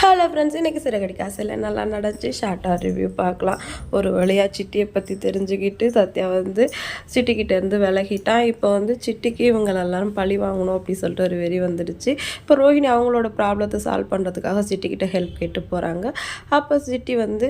Hello friends இன்றைக்கி சிறகடி காசில் நல்லா நடந்துச்சு ஷார்ட்டாக ரிவ்யூ பார்க்கலாம். ஒரு வழியாக சிட்டியை பற்றி தெரிஞ்சுக்கிட்டு சத்யா வந்து சிட்டிக்கிட்டேருந்து விலகிட்டான் இப்போ வந்து சிட்டிக்கு இவங்க எல்லாரும் பழி வாங்கணும் அப்படின்னு சொல்லிட்டு ஒரு வெறி வந்துடுச்சு. இப்போ ரோஹிணி அவங்களோட ப்ராப்ளத்தை சால்வ் பண்ணுறதுக்காக சிட்டிக்கிட்ட ஹெல்ப் கேட்டு போகிறாங்க அப்போ சிட்டி வந்து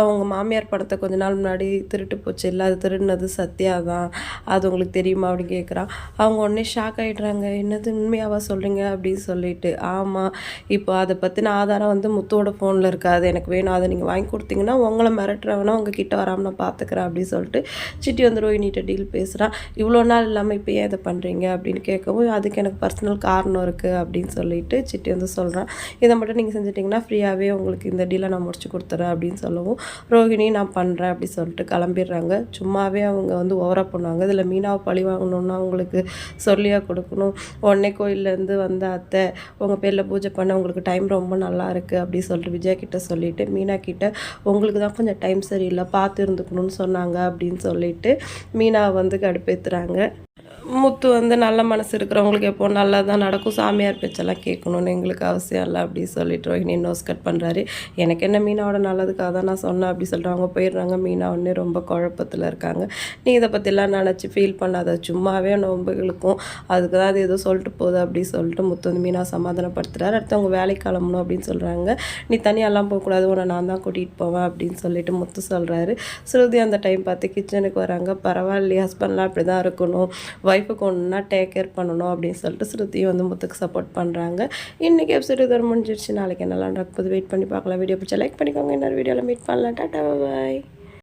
அவங்க மாமியார் படத்தை கொஞ்ச நாள் முன்னாடி திருட்டு போச்சு. இல்லை அது திருடினது சத்யா தான். அது உங்களுக்கு தெரியுமா அப்படின்னு கேட்குறான் அவங்க உடனே ஷாக் ஆகிடுறாங்க என்னது உண்மையாவா சொல்கிறீங்க அப்படின்னு சொல்லிட்டு. ஆமாம் இப்போ அதை பற்றின ஆதாரம் வந்து முத்தோட ஃபோனில் இருக்காது. எனக்கு வேணும். அதை நீங்கள் வாங்கி கொடுத்தீங்கன்னா உங்களை மிரட்டுறவனா உங்கள் கிட்ட வராமல் நான் பார்த்துக்கிறேன் அப்படின்னு சொல்லிட்டு சிட்டி வந்து ரோஹினிட்ட டீல் பேசுகிறான் இவ்வளோ நாள் இல்லாமல் இப்போ ஏன் இதை பண்ணுறீங்க அப்படின்னு கேட்கவும் அதுக்கு எனக்கு பர்சனல் காரணம் இருக்குது அப்படின்னு சொல்லிட்டு சிட்டி வந்து சொல்கிறான் இதை மட்டும் நீங்கள் செஞ்சிட்டிங்கன்னா ஃப்ரீயாகவே உங்களுக்கு இந்த டீலை நான் முடிச்சு கொடுத்துறேன் அப்படின்னு சொல்லவும் ரோஹிணி நான் பண்ணுறேன் அப்படி சொல்லிட்டு கிளம்பிடுறாங்க. சும்மாவே அவங்க வந்து ஓவராக பண்ணுவாங்க இதில் மீனாவை பழி வாங்கணும்னா அவங்களுக்கு சொல்லியாக கொடுக்கணும். உடனே கோயிலேருந்து வந்த அத்தை உங்கள் பேரில் பூஜை பண்ண உங்களுக்கு டைம் ரொம்ப நல்லா இருக்குது அப்படி சொல்லிட்டு விஜய் கிட்ட சொல்லிட்டு மீனா கிட்ட உங்களுக்கு தான் கொஞ்சம் டைம் சரியில்லை பார்த்து இருந்துக்கணும்னு சொன்னாங்க அப்படின்னு சொல்லிட்டு மீனா வந்து கடுப்பேற்றுறாங்க முத்து வந்து நல்ல மனசு இருக்கிறவங்களுக்கு எப்போ நல்லதான் நடக்கும்? சாமியார் பேச்செல்லாம் கேட்கணும்னு எங்களுக்கு அவசியம் இல்லை அப்படி சொல்லிட்டு ரோஹினி நோஸ் கட் பண்ணுறாரு எனக்கு என்ன மீனாவோட நல்லதுக்காக தான் நான் சொன்னேன் அப்படி சொல்லிட்டு அவங்க போயிடுறாங்க. மீனா ஒன்று ரொம்ப குழப்பத்தில் இருக்காங்க. நீ இதை பற்றிலாம் நினச்சி ஃபீல் பண்ணாத. சும்மாவே நோம்புகளுக்கும் அதுக்கு தான் அது ஏதோ சொல்லிட்டு போகுது அப்படி சொல்லிட்டு முத்து வந்து மீனா சமாதானப்படுத்துறாரு. அடுத்து அவங்க வேலைக்கு கிளம்பணும் அப்படின்னு சொல்கிறாங்க நீ தனியாலாம் போகக்கூடாது. உன்னை நான் தான் கூட்டிகிட்டு போவேன் அப்படின்னு சொல்லிட்டு முத்து சொல்கிறாரு ஸ்ருதி அந்த டைம் பார்த்து கிச்சனுக்கு வராங்க. பரவாயில்லையே ஹஸ்பண்ட்லாம் அப்படி தான் இருக்கணும். ஒய்ஃபுக்கு ஒன்றுனா டேக் கேர் பண்ணணும் அப்படின்னு சொல்லிட்டு ஸ்ருதியும் வந்து முத்துக்கு சப்போர்ட் பண்ணுறாங்க இன்றைக்கி எபிசோட் இதோட முடிஞ்சிருச்சு. நாளைக்கு என்னெல்லாம் நடக்குது வெயிட் பண்ணி பார்க்கலாம். வீடியோ பிடிச்சா லைக் பண்ணிக்கோங்க. இன்னொரு வீடியோவில் மீட் பண்ணலாம். டாட்டா பாய்